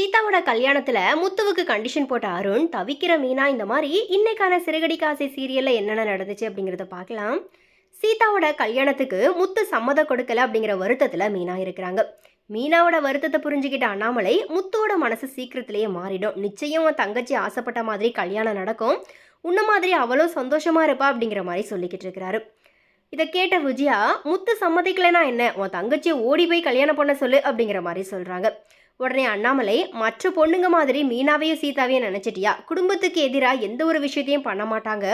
சீதாவோட கல்யாணத்துல முத்துவுக்கு கண்டிஷன் போட்ட அருண் தவிக்கிற மீனா இந்த மாதிரி இன்னைக்கான சிறுகடி காசை சீரியல்ல என்னென்ன நடந்துச்சு அப்படிங்கிறத பார்க்கலாம். சீதாவோட கல்யாணத்துக்கு முத்து சம்மதம் கொடுக்கல அப்படிங்கிற வருத்தத்துல மீனா இருக்கிறாங்க. மீனாவோட வருத்தத்தை புரிஞ்சுக்கிட்ட அண்ணாமலை முத்துவோட மனசு சீக்கிரத்திலேயே மாறிடும். நிச்சயம் உன் தங்கச்சி ஆசைப்பட்ட மாதிரி கல்யாணம் நடக்கும். உன்ன மாதிரி அவளும் சந்தோஷமா இருப்பா அப்படிங்கிற மாதிரி சொல்லிக்கிட்டு இருக்கிறாரு. இதை கேட்ட விஜயா முத்து சம்மதிக்கலைன்னா என்ன? உன் தங்கச்சியை ஓடி போய் கல்யாணம் பண்ண சொல்லு அப்படிங்கிற மாதிரி சொல்றாங்க. உடனே அண்ணாமலை மற்ற பொண்ணுங்க மாதிரி மீனாவையும் சீதாவையும் நினைச்சிட்டியா? குடும்பத்துக்கு எதிராக எந்த ஒரு விஷயத்தையும் பண்ண மாட்டாங்க.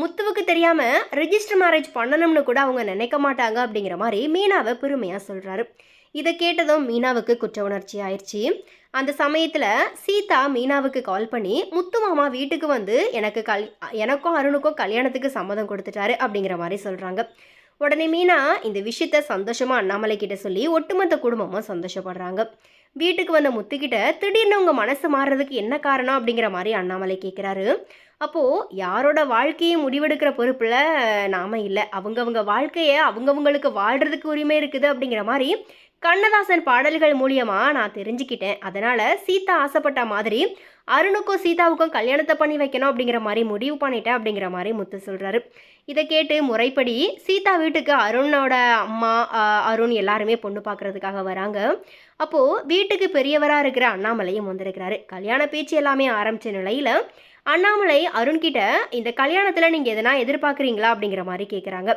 முத்துவுக்கு தெரியாமல் ரெஜிஸ்டர் மேரேஜ் பண்ணணும்னு கூட அவங்க நினைக்க மாட்டாங்க. அப்படிங்கிற மாதிரி மீனாவை பெருமையாக சொல்கிறாரு இதை கேட்டதும் மீனாவுக்கு குற்ற உணர்ச்சி ஆயிடுச்சு. அந்த சமயத்தில் சீதா மீனாவுக்கு கால் பண்ணி முத்து மாமா வீட்டுக்கு வந்து எனக்கு கல் எனக்கும் அருணுக்கும் கல்யாணத்துக்கு சம்மதம் கொடுத்துட்டாரு. அப்படிங்கிற மாதிரி சொல்கிறாங்க உடனே மீனா இந்த விஷயத்த சந்தோஷமாக அண்ணாமலை கிட்ட சொல்லி ஒட்டுமொத்த குடும்பமும் சந்தோஷப்படுறாங்க. வீட்டுக்கு வந்த முத்துக்கிட்ட திடீர்னு உங்கள் மனசு மாறுறதுக்கு என்ன காரணம் அப்படிங்கிற மாதிரி அண்ணாமலை கேட்குறாரு அப்போது யாரோட வாழ்க்கையை முடிவெடுக்கிற பொறுப்பில் நாம இல்லை. அவங்கவங்க வாழ்க்கையை அவங்கவுங்களுக்கு வாழ்கிறதுக்கு உரிமை இருக்குது அப்படிங்கிற மாதிரி கண்ணதாசன் பாடல்கள் மூலியமாக நான் தெரிஞ்சுக்கிட்டேன். அதனால் சீதா ஆசைப்பட்ட மாதிரி அருணுக்கும் சீதாவுக்கும் கல்யாணத்தை பண்ணி வைக்கணும் அப்படிங்கிற மாதிரி முடிவு பண்ணிட்டேன் அப்படிங்கிற மாதிரி முத்து சொல்கிறாரு இதை கேட்டு முறைப்படி சீதா வீட்டுக்கு அருணோட அம்மா அருண் எல்லாருமே பொண்ணு பார்க்கறதுக்காக வராங்க. அப்போது வீட்டுக்கு பெரியவராக இருக்கிற அண்ணாமலையும் வந்திருக்கிறாரு. கல்யாண பேச்சு எல்லாமே ஆரம்பித்த நிலையில் அண்ணாமலை அருண்கிட்ட இந்த கல்யாணத்தில் நீங்கள் எதனா எதிர்பார்க்குறீங்களா? அப்படிங்கிற மாதிரி கேட்குறாங்க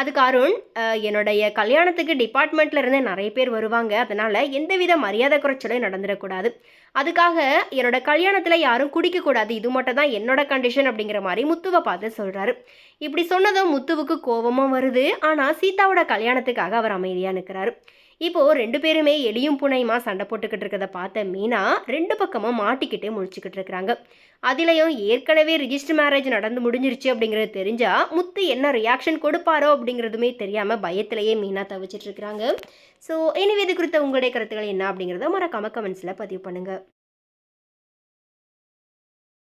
அதுக்கு அருண் என்னுடைய கல்யாணத்துக்கு டிபார்ட்மெண்ட்ல இருந்து நிறைய பேர் வருவாங்க. அதனால் எந்தவித மரியாதை குறைச்சலும் நடந்துடக்கூடாது. அதுக்காக என்னோட கல்யாணத்தில் யாரும் குடிக்கக்கூடாது. இது மட்டும் தான் என்னோட கண்டிஷன் அப்படிங்கிற மாதிரி முத்துவை பார்த்து சொல்கிறாரு இப்படி சொன்னதும் முத்துவுக்கு கோபமும் வருது. ஆனால் சீதாவோட கல்யாணத்துக்காக அவர் அமைதியாக நிற்கிறாரு இப்போது ரெண்டு பேருமே எலியும் புனையுமா சண்டை போட்டுக்கிட்டு இருக்கிறத பார்த்த மீனா ரெண்டு பக்கமும் மாட்டிக்கிட்டே முழிச்சுக்கிட்டு இருக்கிறாங்க அதிலையும் ஏற்கனவே ரிஜிஸ்டர் மேரேஜ் நடந்து முடிஞ்சிருச்சு அப்படிங்கிறது தெரிஞ்சால் முத்து என்ன ரியாக்ஷன் கொடுப்பாரோ அப்படிங்கிறதுமே தெரியாமல் பயத்திலேயே மீனா தவிச்சிட்டு இருக்கிறாங்க ஸோ எனவே இது குறித்த உங்களுடைய கருத்துக்கள் என்ன அப்படிங்கிறத மறக்காம கமெண்ட்ஸில் பதிவு பண்ணுங்கள்